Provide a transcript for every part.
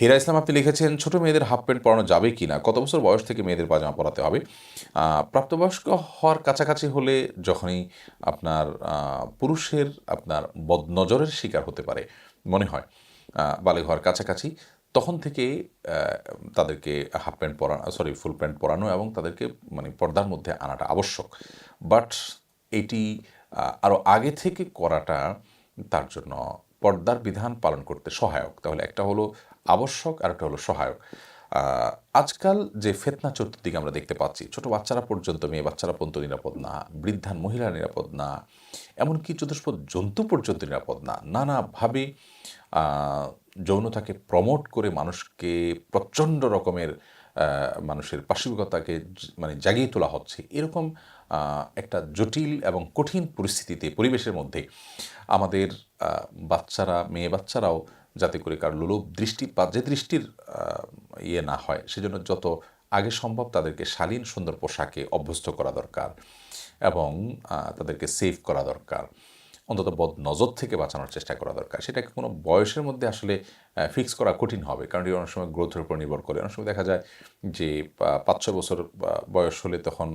হীরা ইসলাম, আপনি লিখেছেন, ছোট মেয়েদের হাফ প্যান্ট পরানো যাবে কি না কত বছর বয়স থেকে মেয়েদের পাজামা পরাতে হবে? প্রাপ্তবয়স্ক হওয়ার কাছাকাছি হলে যখনই আপনার পুরুষের আপনার বদনজরের শিকার হতে পারে মনে হয় বালে হওয়ার কাছাকাছি, তখন থেকে তাদেরকে হাফ প্যান্ট পরানো, সরি, ফুল প্যান্ট পরানো এবং তাদেরকে মানে পর্দার মধ্যে আনাটা আবশ্যক। বাট এটি আরও আগে থেকে করাটা তার জন্য পর্দার বিধান পালন করতে সহায়ক। তাহলে একটা হলো আবশ্যক আর একটা হলো সহায়ক। আজকাল যে ফেতনা চতুর্দিকে আমরা দেখতে পাচ্ছি, ছোট বাচ্চারা পর্যন্ত, মেয়ে বাচ্চারা পর্যন্ত নিরাপদ না বৃদ্ধান মহিলা নিরাপদ না, এমনকি চতুষ্পদ জন্তু পর্যন্ত নিরাপদ না, নানাভাবে যৌনতাকে প্রমোট করে মানুষকে প্রচণ্ড রকমের মানুষের পাশবিকতাকে মানে জাগিয়ে তোলা হচ্ছে। এরকম একটা জটিল এবং কঠিন পরিস্থিতিতে, পরিবেশের মধ্যে আমাদের বাচ্চারা, মেয়ে বাচ্চারাও যাতে করে কার লোলুপ দৃষ্টি বা যে দৃষ্টির ইয়ে না হয়, সেজন্য যত আগে সম্ভব তাদেরকে শালীন সুন্দর পোশাকে অভ্যস্ত করা দরকার এবং তাদেরকে সেভ করা দরকার। অন্তত বদ নজর থেকে বাঁচানোর চেষ্টা করা দরকার। সেটাকে কোনো বয়সের মধ্যে আসলে ফিক্স করা কঠিন হবে। কারণ এটা অনেক সময় গ্রোথের উপর নির্ভর করে। অনেক সময় দেখা যায় যে পাঁচ ছয় বছর বয়স হলে তখন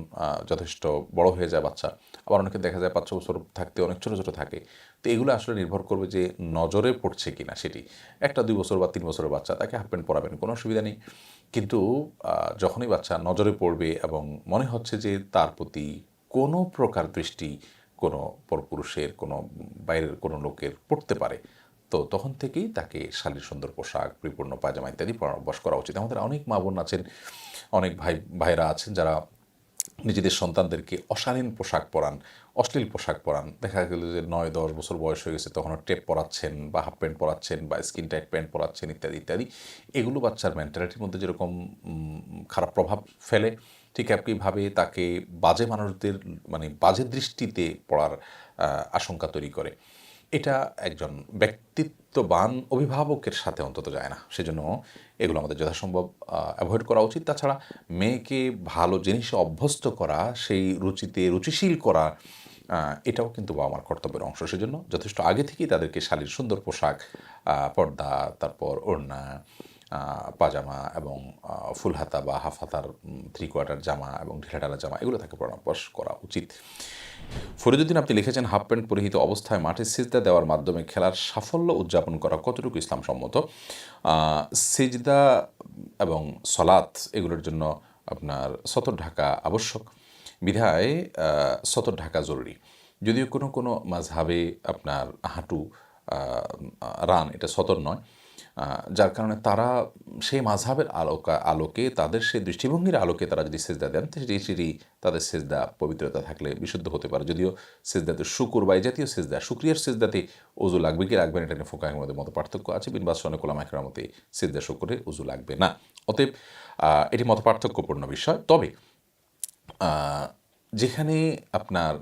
যথেষ্ট বড় হয়ে যায় বাচ্চা। আবার অনেকে দেখা যায় পাঁচ ছ বছর থাকতে অনেক ছোটো ছোটো থাকে। তো এগুলো আসলে নির্ভর করবে যে নজরে পড়ছে কি না সেটি। একটা, দুই বছর বা তিন বছরের বাচ্চা, তাকে হাফ প্যান্ট পরাবেন, কোনো অসুবিধা নেই। কিন্তু যখনই বাচ্চা নজরে পড়বে এবং মনে হচ্ছে যে তার প্রতি কোনো প্রকার দৃষ্টি কোনো পরপুরুষের, কোনো বাইরের কোনো লোকের পড়তে পারে। তো তখন থেকেই তাকে শালীর সুন্দর পোশাক, পরিপূর্ণ পায়জামা ইত্যাদি অভ্যাস করা উচিত। আমাদের অনেক মা বোন আছেন, অনেক ভাই ভাইরা আছেন যারা নিজেদের সন্তানদেরকে অশালীন পোশাক পরান, অশ্লীল পোশাক পরান। দেখা গেল যে নয়, দশ বছর বয়স হয়ে গেছে, তখনও টেপ পরাচ্ছেন বা হাফ প্যান্ট পরাচ্ছেন বা স্কিন টাইট প্যান্ট পরাচ্ছেন ইত্যাদি ইত্যাদি। এগুলো বাচ্চার মেন্টালিটির মধ্যে যেরকম খারাপ প্রভাব ফেলে ঠিক একইভাবে তাকে বাজে মানুষদের মানে বাজে দৃষ্টিতে পড়ার আশঙ্কা তৈরি করে। এটা একজন ব্যক্তিত্ববান অভিভাবকের সাথে অন্তত যায় না। সেজন্য এগুলো আমাদের যথাসম্ভব অ্যাভয়েড করা উচিত। তাছাড়া মেয়েকে ভালো জিনিসে অভ্যস্ত করা, সেই রুচিতে রুচিশীল করা এটাও কিন্তু বাবা মার কর্তব্যের অংশ। সেজন্য যথেষ্ট আগে থেকেই তাদেরকে শালীর সুন্দর পোশাক পর্দা, তারপর ওড়না পাজামা এবং ফুল হাতা বা হাফ হাতার থ্রি কোয়ার্টার জামা এবং ঢিলাঢালা জামা, এগুলো তাকে পরামর্শ করা উচিত। ফরিদুদ্দিন, আপনি লিখেছেন, হাফ প্যান্ট পরিহিত অবস্থায় মাঠে সিজদা দেওয়ার মাধ্যমে খেলার সাফল্য উদযাপন করা কতটুকু ইসলাম সম্মত সিজদা এবং সলাৎ এগুলোর জন্য আপনার সতর ঢাকা আবশ্যক। বিধায় সতর ঢাকা জরুরি। যদিও কোনো কোনো মাঝহাবে আপনার হাঁটু রান এটা সতর নয় যার কারণে তারা সেই মাঝহাবের আলোকা, আলোকে তাদের সেই দৃষ্টিভঙ্গির আলোকে তারা যদি সেজদা দেন সেটি সেটি তাদের সেজদা পবিত্রতা থাকলে বিশুদ্ধ হতে পারে। যদিও সেজদাতে শুকুর বা জাতীয় সেজদা, শুক্রিয়ার সেজদাতে উজু লাগবে কি লাগবে না, এটা নিয়ে ফোকাহের মধ্যে মতো পার্থক্য আছে। বিনবাস কোলাম একরার মতে সেজদা শুকুরে উজু লাগবে না। অতএব এটি মত পার্থক্যপূর্ণ বিষয়। তবে যেখানে আপনার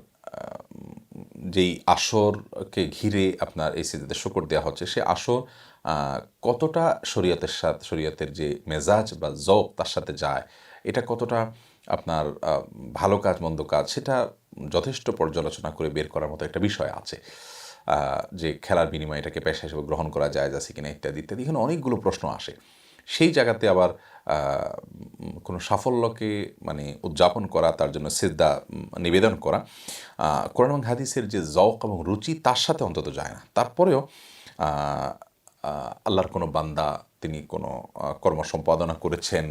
যেই আসরকে ঘিরে আপনার এই সিদ্ধাতে শকর দেওয়া হচ্ছে, সে আসর কতটা শরীয়তের সাথে, শরীয়তের যে মেজাজ বা জব তার সাথে যায়, এটা কতটা আপনার ভালো কাজ, মন্দ কাজ, সেটা যথেষ্ট পর্যালোচনা করে বের করার মতো একটা বিষয় আছে। যে খেলার বিনিময়ে এটাকে পেশা হিসেবে গ্রহণ করা যায় যাচ্ছে কিনা ইত্যাদি ইত্যাদি, এখানে অনেকগুলো প্রশ্ন আসে। সেই জায়গাতে আবার কোনো সাফল্যকে মানে উদযাপন করা, তার জন্য সিদ্ধা নিবেদন করা কোরআন এবং হাদিসের যে জওক এবং রুচি, তার সাথে অন্তত যায় না। তারপরেও আল্লাহর কোনো বান্দা, তিনি কোনো কর্ম সম্পাদনা করেছেন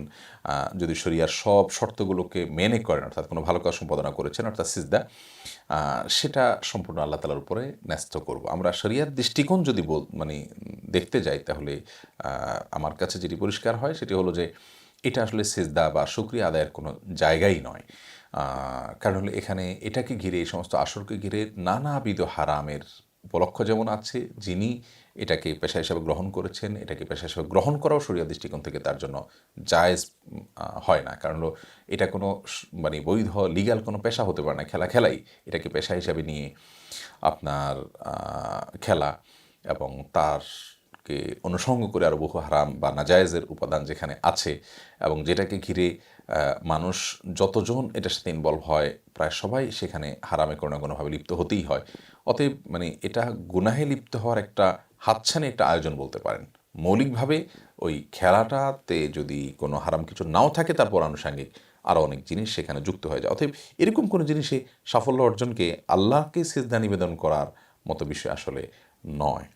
যদি শরিয়ার সব শর্তগুলোকে মেনে করেন, অর্থাৎ কোনো ভালো কাজ সম্পাদনা করেছেন, অর্থাৎ সিজদা সেটা সম্পূর্ণ আল্লাহ তালার উপরে ন্যস্ত করব। আমরা শরিয়ার দৃষ্টিকোণ যদি মানে দেখতে যাই, তাহলে আমার কাছে যেটি পরিষ্কার হয়, সেটি হলো যে এটা আসলে সেজদা বা শুক্রিয়া আদায়ের কোনো জায়গাই নয়। কারণ হলো এখানে এটাকে ঘিরে, এই সমস্ত আসরকে ঘিরে নানাবিধ হারামের উপলক্ষ যেমন আছে, যিনি এটাকে পেশা হিসাবে গ্রহণ করেছেন, এটাকে পেশা হিসাবে গ্রহণ করাও শরীয় দৃষ্টিকোণ থেকে তার জন্য জায়েজ হয় না। কারণ হলো এটা কোনো মানে বৈধ লিগ্যাল কোনো পেশা হতে পারে না, খেলা খেলাই। এটাকে পেশা হিসাবে নিয়ে আপনার খেলা এবং তারকে অনুসঙ্গ করে আরও বহু হারাম বা নাজায়েজের উপাদান যেখানে আছে এবং যেটাকে ঘিরে মানুষ যতজন এটার সাথে ইনভলভ হয়, প্রায় সবাই সেখানে হারামে কোনো না কোনোভাবে লিপ্ত হতেই হয়। অতএব মানে এটা গুনাহে লিপ্ত হওয়ার একটা হাতছানি একটা আয়োজন বলতে পারেন। মৌলিকভাবে ওই খেলাটাতে যদি কোনো হারাম কিছু নাও থাকে, তারপর আনুষাঙ্গিক আরও অনেক জিনিস সেখানে যুক্ত হয়ে যায়। অতএব এরকম কোনো জিনিসে সাফল্য অর্জনকে আল্লাহকে সিজদা নিবেদন করার মতো বিষয় আসলে নয়।